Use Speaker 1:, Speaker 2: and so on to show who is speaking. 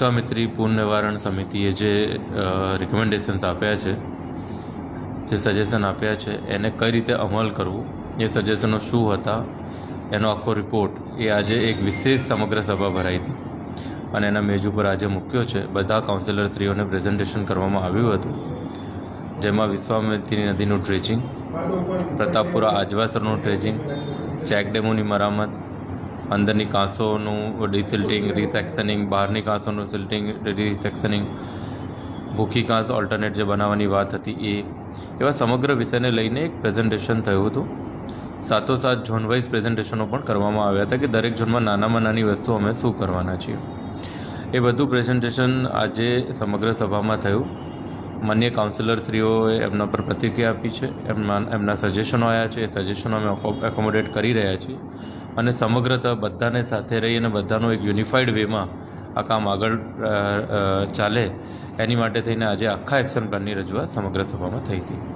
Speaker 1: વિશ્વામિત્રી પૂર નિવારણ સમિતિએ જે રિકમેન્ડેશન્સ આપ્યા છે, જે સજેશન આપ્યા છે, એને કઈ રીતે અમલ કરવું, એ સજેશનો શું હતા, એનો આખો રિપોર્ટ એ આજે એક વિશેષ સમગ્ર સભા ભરાઈ હતી. અને એના મેજ ઉપર આજે મૂક્યો છે, બધા કાઉન્સિલરશ્રીઓને પ્રેઝન્ટેશન કરવામાં આવ્યું હતું, જેમાં વિશ્વામિત્રી નદીનું ડ્રેજિંગ પ્રતાપપુરા આજવાસરનું ડ્રેજિંગ ચેક ડેમોની મરામત અંદરની કાંસોનું ડિસિલ્ટિંગ, રિસેક્શનિંગ, બહારની કાંસોનું સિલ્ટિંગ રિસેક્શનિંગ, ભૂખી કાંસ ઓલ્ટરનેટ જે બનાવવાની વાત હતી એ. એવા સમગ્ર વિષયને લઈને એક પ્રેઝન્ટેશન થયું હતું. સાથોસાથ ઝોન વાઇઝ પ્રેઝન્ટેશનો પણ કરવામાં આવ્યા હતા કે દરેક ઝોનમાં નાનામાં નાની વસ્તુ અમે શું કરવાના છીએ. એ બધું પ્રેઝન્ટેશન આજે સમગ્ર સભામાં થયું. માન્ય કાઉન્સિલરશ્રીઓએ એમના પર પ્રતિક્રિયા આપી છે. એમના એમના સજેશનો આવ્યા છે. એ સજેશનો અમે એકોમોડેટ કરી રહ્યા છીએ. અને સમગ્રતઃ બધાને સાથે રહી અને બધાનો એક યુનિફાઈડ વેમાં આ કામ આગળ ચાલે, એની માટે થઈને આજે આખા એક્શન પ્લાનની રજૂઆત સમગ્ર સભામાં થઈ હતી.